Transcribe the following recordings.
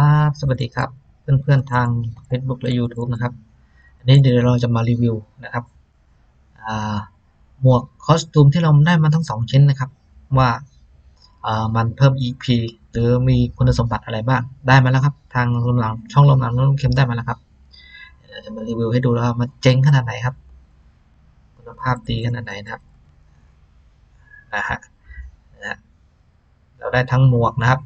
ครับสวัสดีครับ เพื่อนๆทาง Facebook และ YouTube นะครับ อันนี้เดี๋ยวเราจะมารีวิวนะครับหมวกคอสตูมที่เราได้มาทั้งสองชิ้นนะครับ ว่ามันเพิ่ม EP หรือมีคุณสมบัติอะไรบ้างได้มาแล้วครับ ทางลมหลังช่องลมหลังน้องเข็มได้มาแล้วครับเราจะมารีวิวให้ดูแล้วว่ามันเจ๋งขนาดไหนครับ คุณภาพดีขนาดไหนนะครับนะฮะเราได้ทั้งหมวกนะครับ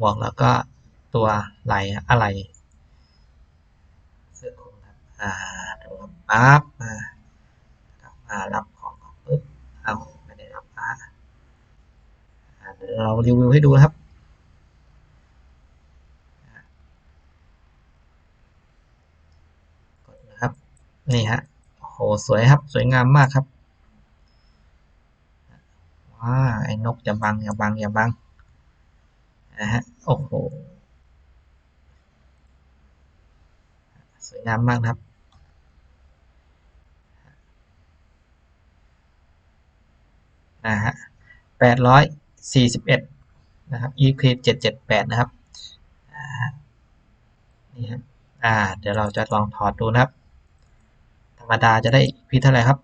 หมวกแล้วก็ตัวไหลอะไรเสื้อคลุมครับอ่าดูครับปั๊บมาครับมารับของอนปึ๊บเอาไม่ได้รับอ่าอ่าเรารีวิวให้ดูนะครับกดนะครับนี่ฮะโอ้โหสวยครับสวยงามมากครับว้าไอ้นกอย่าบังอย่าบังอย่าบัง นะฮะ โอ้โห สวยงามมากครับ นะฮะแปดร้อยสี่สิบเอ็ดนะครับ EQ เจ็ดเจ็ดแปดนะครับนี่ฮะอ่า เดี๋ยวเราจะลองถอดดูนะครับ ธรรมดาจะได้ EP เท่าไหร่ครับ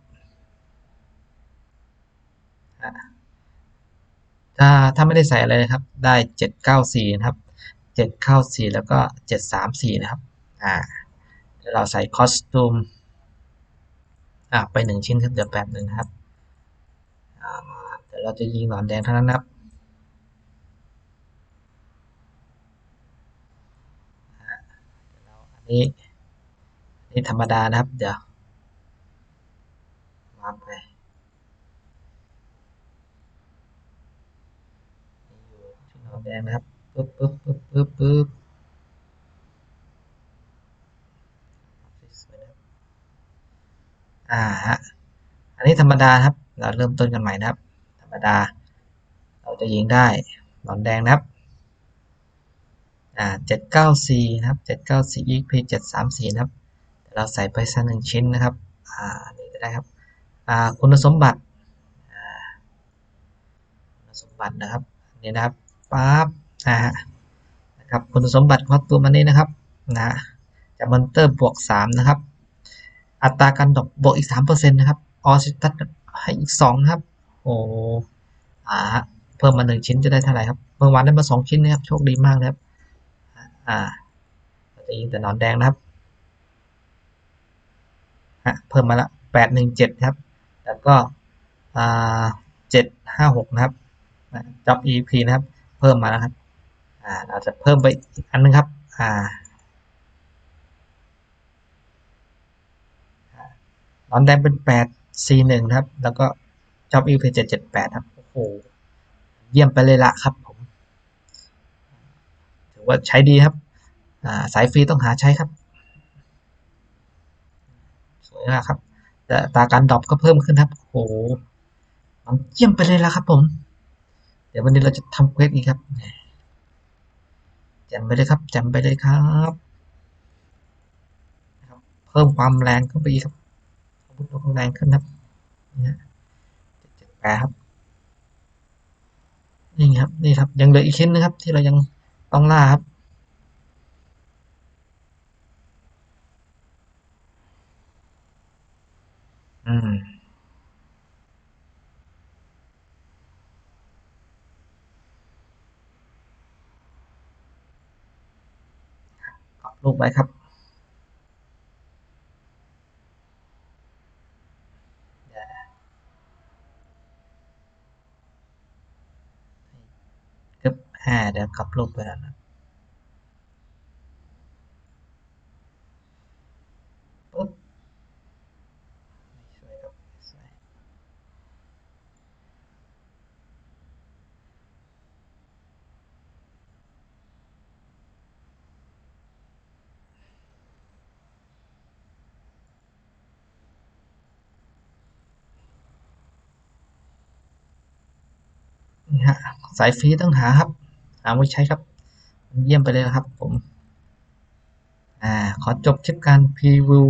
อ่า ถ้าถ้าไม่ได้ใส่อะไรนะครับ ได้เจ็ดเก้าสี่นะครับเจ็ดเก้าสี่แล้วก็เจ็ดสามสี่นะครับ อ่าเดี๋ยวเราใส่คอสตูม อ่า ไปหนึ่งชิ้นครับเดี๋ยวแป๊บหนึ่งครับ อ่าเดี๋ยวเราจะยิงหนอนแดงเท่านั้นครับอ่าเดี๋ยวอันนี้นนี้ธรรมดานะครับ เดี๋ยววางไป อยู่ที่หนอนแดงนะครับปึ๊บปึ๊บปึ๊บปึ๊บปึ๊บสวยนะอ่าฮะอันนี้ธรรมดาครับ เราเริ่มต้นกันใหม่นะครับ ธรรมดา เราจะยิงได้หนอนแดงนะครับอ่าเจ็ดเก้าสี่นะครับเจ็ดเก้าสี่ EP เจ็ดสามสี่นะครับ เราใส่ไปสักหนึ่งชิ้นนะครับอ่านี่ก็ได้ครับอ่าคุณสมบัติคุณสมบัตินะครับนนี้นะครับ ปั๊บนะฮะนะครับคุณสมบัติของตัวมันนี้นะครับนะจะมอนเตอร์บวกสามนะครับ อัตราการดอปบวกอีกสามเปอร์เซ็นต์นะครับออสตัดให้อีกสองนะครับ โอ้อ่าเพิ่มมาหนึ่งชิ้นจะได้เท่าไหร่ครับเมื่อวานได้มาสองชิ้นนะครับ โชคดีมากนะครับอ่าเราจะยิงแต่หนอนแดงนะครับฮะเพิ่มมาละแปดหนึ่งเจ็ดครับ แล้วก็อ่าเจ็ดห้าหกนะครับจ็อบ EP นะครับ พิ่มมาแล้วครับ อ่า เราจะเพิ่มไปอีกอันนึงครับ อ่าหนอนแดงเป็นแปด C หนึ่งครับ แล้วก็จอบ EP เจ็ดเจ็ดแปดครับ โอ้โห เยี่ยมไปเลยละครับผม ถือว่าใช้ดีครับ อ่า สายฟรีต้องหาใช้ครับ สวยมากครับแต่ตาการดรอปก็เพิ่มขึ้นครับ โอ้โหเยี่ยมไปเลยละครับผม ดี๋ยววันนี้เราจะทำเควสอีกครับจำไปเลยครับจำไปเลยครับเพิ่มความแรงขึ้นไปอีกครับอาวุธเราแรงขึ้นครับนี่ฮะเจ็ดแปดครับนี่ครับนี่ครับ ยังเหลืออีกชิ้นนึงครับ ที่เรายังต้องล่าครับอืม กรอบรูปไว้ครับ กึบอ่าเดี๋ยวกรอบรูปไปแล้วนะปุ๊บสวยครับสวย ฮะสายฟรีต้องหาครับหาไว้ใช้ครับ เยี่ยมไปเลยครับผมอ่าขอจบคลิปการพรีวิว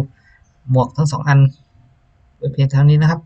หมวกทั้งสองอันไว้เพียงเท่านี้นะครับ